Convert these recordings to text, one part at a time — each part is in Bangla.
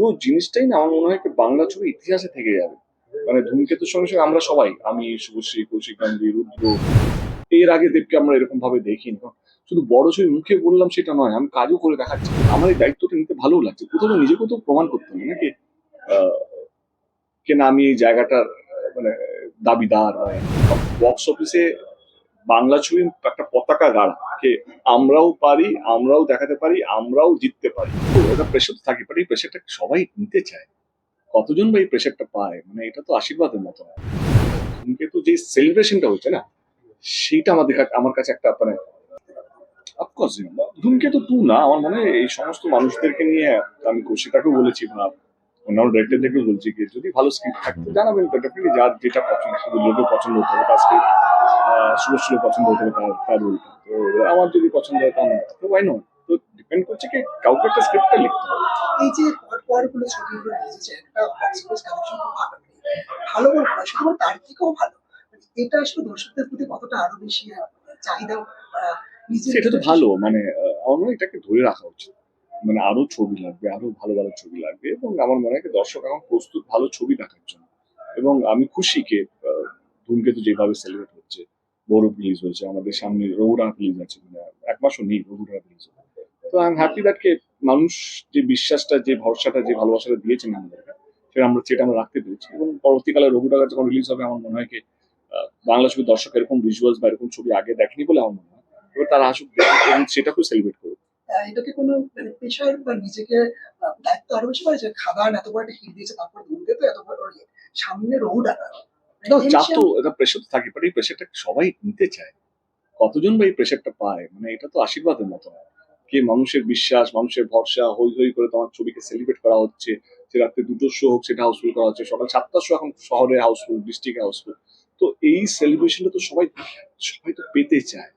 পুরো জিনিসটাই না আমার মনে হয় একটা বাংলা ছবি ইতিহাসে থেকে যাবে। মানে ধূমকেতুর সঙ্গে সঙ্গে আমরা সবাই আমি শুভশ্রী কৌশিক গান্ধী রুদ্র এর আগে দেবকে আমরা এরকম ভাবে দেখিনি। শুধু বড় ছবি মুখে বললাম সেটা নয় আমি কাজও করে দেখাচ্ছি। আমার এই দায়িত্বটা নিতে ভালো লাগছে। কোথাও নিজেকে তো প্রমাণ করতে হবে নাকি? আহ, কে না আমি এই জায়গাটার মানে দাবিদার। বক্স অফিসে বাংলা ছবি একটা পতাকা গাড়া। কে আমরাও পারি, আমরাও দেখাতে পারি, আমরাও জিততে পারি। তো এটা প্রেশার তো থাকে বাট প্রেশারটা সবাই নিতে চায়। কতজন বা এই প্রেশারটা পায়? মানে এটা তো আশীর্বাদের মতো না। কিন্তু যে সেলিব্রেশনটা হচ্ছে না, সেইটা আমাদের আমার কাছে একটা মানে অফকোর্স ধূমকেতু টু না। আমার মনে এই সমস্ত মানুষদেরকে নিয়ে আমি কৌশিকাকেও বলেছি বা অন্যান্য ডিরেক্টরদেরকেও বলছি কি যদি ভালো স্ক্রিপ্ট থাকতো জানাবেন। তো ডেফিনেটলি যার যেটা পছন্দ লোকের পছন্দ হতে হবে তার স্ক্রিপ্ট শুভশ্রী পছন্দ হতে হবে তার তার রোলটা তো আমার যদি পছন্দ হয় তা আমার তো ওয়াই নট তো ডিপেন্ড করছে কি কাউকে একটা স্ক্রিপ্টটা লিখতে হবে। এই যে পর পরগুলো ছবিগুলো এসেছে একটা অফিস খুব ভালো ভালো শুধু তার থেকেও ভালো। মানে এটা আসলে দর্শকদের প্রতি কতটা আরও বেশি চাহিদা সেটা তো ভালো মানে আমার এটাকে ধরে রাখা উচিত। মানে আরও ছবি লাগবে আরও ভালো ভালো ছবি লাগবে এবং আমার মনে হয় দর্শক এখন প্রস্তুত ভালো ছবি দেখার জন্য। এবং আমি খুশি কে ধূমকেতু যেভাবে সেলিব্রেট হচ্ছে গৌরব রিলিজ হয়েছে, আমাদের সামনে রৌরা রিলিজ আছে এক মাসও নেই রৌরা রিলিজ তো আই এম হ্যাপি দ্যাট কে মানুষ যে বিশ্বাসটা, যে ভরসাটা, যে ভালোবাসাটা দিয়েছেন আমাদেরকে, সেটা আমরা সেটা আমরা রাখতে পেরেছি। এবং পরবর্তীকালে রঘুটাকা যখন রিলিজ হবে, আমার মনে হয় কি বাংলা ছবির দর্শক এরকম ভিজুয়ালস বা এরকম ছবি আগে দেখেনি বলে আমার মনে হয়। এবার তারা আসুক এবং সেটাকেও সেলিব্রেট করুক। এটাকে কোনো মানে পেশার বা নিজেকে দায়িত্ব আরও বেশি যে খাদান এত বড় একটা হিট দিয়েছে, তারপর তো এত বড় ইয়ে। সামনে না চাপ তো এটা প্রেশার তো থাকে বাট এই প্রেশারটা সবাই নিতে চায়। কতজন বা এই প্রেশারটা পায়? মানে এটা তো আশীর্বাদের মতো কে মানুষের বিশ্বাস মানুষের ভরসা হই হই করে তোমার ছবিকে সেলিব্রেট করা হচ্ছে সে রাত্রে দুটোর শো হোক সেটা হাউসফুল করা হচ্ছে সকাল সাতটার শো এখন শহরে হাউসফুল ডিস্ট্রিক্টে হাউসফুল তো এই সেলিব্রেশনটা তো সবাই সবাই তো পেতে চায়।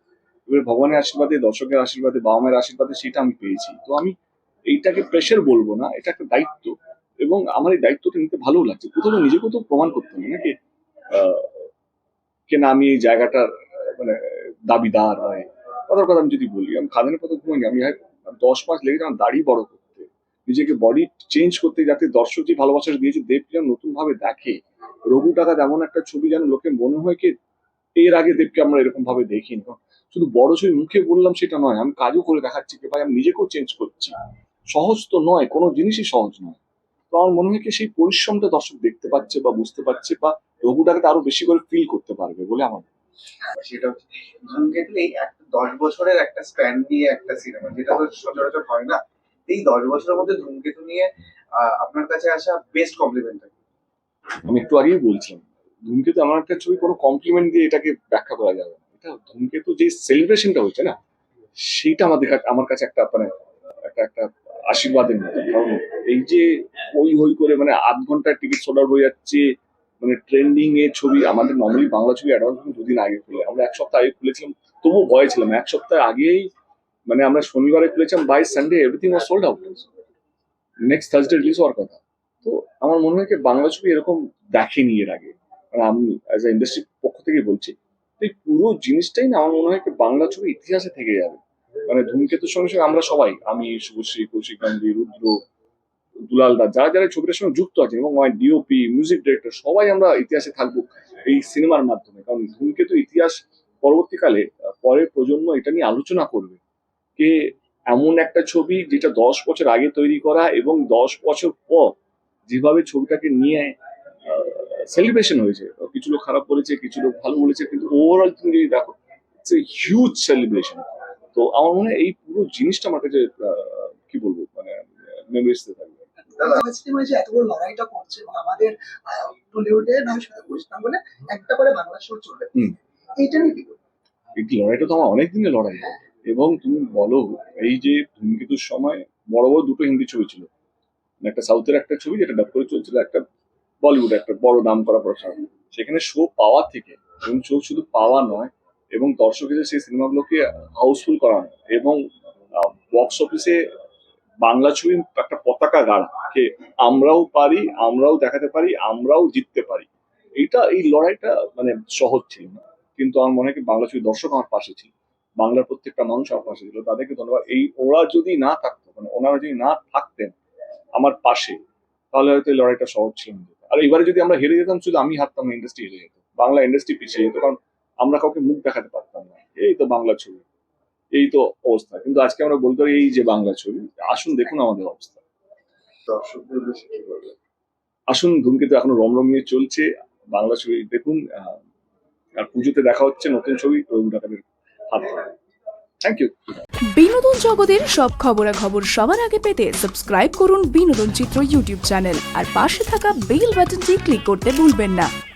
এবার ভগবানের আশীর্বাদে দর্শকের আশীর্বাদে বাবা মায়ের আশীর্বাদে সেটা আমি পেয়েছি। তো আমি এইটাকে প্রেশার বলব না এটা একটা দায়িত্ব। এবং আমার এই দায়িত্বটা নিতে ভালো লাগছে। কোথাও নিজেকে তো প্রমাণ করতে হবে নাকি? আহ, কে না আমি এই জায়গাটার মানে দাবিদার হয়। কথার কথা আমি যদি বলি আমি খাদানের কথা ঘুমাইনি আমি দশ মাস লেগেছে আমার দাড়ি বড় করতে। নিজেকে বডি চেঞ্জ করতে যাতে দর্শক যে ভালোবাসা দিয়েছে দেবকে যেন নতুন ভাবে দেখে। রঘু টাকা এমন একটা ছবি যেন লোকে মনে হয় কি এর আগে দেবকে আমরা এরকম ভাবে দেখিনি শুধু বড় ছবি মুখে বললাম সেটা নয় আমি কাজও করে দেখাচ্ছি কি ভাই আমি নিজেকেও চেঞ্জ করছি। সহজ তো নয় কোনো জিনিসই সহজ নয়। তো আমার মনে হয় কি সেই পরিশ্রমটা দর্শক দেখতে পাচ্ছে বা বুঝতে পারছে বা রঘুটাকে আরও বেশি করে ফিল করতে পারবে বলে আমার মনে সেটা ধূমকেতু এই একটা দশ বছরের একটা স্প্যান নিয়ে একটা সিনেমা যেটা তো সচরাচর হয় না এই দশ বছরের মধ্যে ধূমকেতু নিয়ে আপনার কাছে আসা বেস্ট কমপ্লিমেন্ট আমি একটু আগেই বলছিলাম ধূমকেতু আমার একটা ছবি কোনো কমপ্লিমেন্ট দিয়ে এটাকে ব্যাখ্যা করা যাবে না। এটা ধূমকেতু যে সেলিব্রেশনটা হচ্ছে না সেইটা আমাদের আমার কাছে একটা মানে একটা একটা আশীর্বাদের মতো। কারণ এই যে ওই হই করে মানে আধ ঘণ্টার টিকিট সোল্ড আউট হয়ে যাচ্ছে মানে ট্রেন্ডিং এ ছবি, আমাদের নর্মালি বাংলা ছবি অ্যাডভান্স দুদিন আগে খুলে। আমরা এক সপ্তাহ আগে খুলেছিলাম, তবুও ভয় ছিলাম। এক সপ্তাহ আগেই মানে আমরা শনিবারে খুলেছিলাম by Sunday everything was sold out next Thursday release হওয়ার কথা। তো আমার মনে হয় বাংলা ছবি এরকম দেখেনি এর আগে। মানে আমি অ্যাজ এ ইন্ডাস্ট্রির পক্ষ থেকে বলছি এই পুরো জিনিসটাই না, আমার মনে হয় বাংলা ছবি ইতিহাসে থেকে যাবে। মানে ধূমকেতুর সঙ্গে সঙ্গে আমরা সবাই, আমি, শুভশ্রী, কৌশিক গান্ধী রুদ্র দুলাল দা যারা যারা ছবিটার সঙ্গে যুক্ত আছেন এবং আমার ডিওপি মিউজিক ডিরেক্টর সবাই আমরা ইতিহাসে থাকব এই সিনেমার মাধ্যমে। কারণ ধূমকেতু ইতিহাস পরবর্তীকালে পরের প্রজন্ম এটা নিয়ে আলোচনা করবে কে এমন একটা ছবি যেটা দশ বছর আগে তৈরি করা এবং দশ বছর পর যেভাবে ছবিটাকে নিয়ে সেলিব্রেশন হয়েছে। কিছু লোক খারাপ বলেছে, কিছু লোক ভালো বলেছে, কিন্তু ওভারঅল তুমি যদি দেখো হিউজ সেলিব্রেশন তো আমার মনে হয় এই পুরো জিনিসটা আমার কাছে কি বলব মানে মেমোরিজতে সিনেমায় যে এত বড় লড়াইটা করছে এবং আমাদের টলিউডে না বুঝতাম বলে একটা করে বাংলা শো চলবে এইটা নিয়ে কি এই লড়াইটা তো আমার অনেক দিনের লড়াই এবং তুমি বলো এই যে ধূমকেতুর সময় বড় বড় দুটো হিন্দি ছবি ছিল। একটা সাউথের একটা ছবি যেটা ডাব করে চলছিল একটা বলিউড একটা বড় নাম করা প্রসার সেখানে শো পাওয়া থেকে এবং শো শুধু পাওয়া নয় এবং দর্শকের সেই সিনেমাগুলোকে হাউসফুল করানো এবং বক্স অফিসে বাংলা ছবি একটা পতাকা গাড়া। কে আমরাও পারি, আমরাও দেখাতে পারি, আমরাও জিততে পারি। এটা এই লড়াইটা মানে সহজ ছিল না। কিন্তু আমার মনে হয় বাংলা ছবি দর্শক আমার পাশে ছিল। বাংলার প্রত্যেকটা মানুষ আমার পাশে ছিল। তাদেরকে ধন্যবাদ। এই ওরা যদি না থাকতো মানে ওনারা যদি না থাকতেন আমার পাশে, তাহলে হয়তো এই লড়াইটা সহজ ছিল না। আর এবারে যদি আমরা হেরে যেতাম, শুধু আমি হারতাম ইন্ডাস্ট্রি হেরে যেত। বাংলা ইন্ডাস্ট্রি পিছিয়ে যেত, কারণ আমরা কাউকে মুখ দেখাতে পারতাম না। এই তো বাংলা ছবি। এই তো অবস্থা। কিন্তু আজকে আমরা বলতে পারি এই যে বাংলা ছবি, আসুন দেখুন আমাদের অবস্থা। দর্শকদের উদ্দেশ্যে কি বলবেন? আসুন ধূমকেতু এখনও রমরমিয়ে চলছে। বাংলা ছবি দেখুন আহ, আর পুজোতে দেখা হচ্ছে নতুন ছবি রবীন্দ্র হাত থ্যাংক ইউ বিনোদন জগতের সব খবরাখবর সবার আগে পেতে সাবস্ক্রাইব করুন বিনোদন চিত্র ইউটিউব চ্যানেল আর পাশে থাকা বেল বাটনটি ক্লিক করতে ভুলবেন না।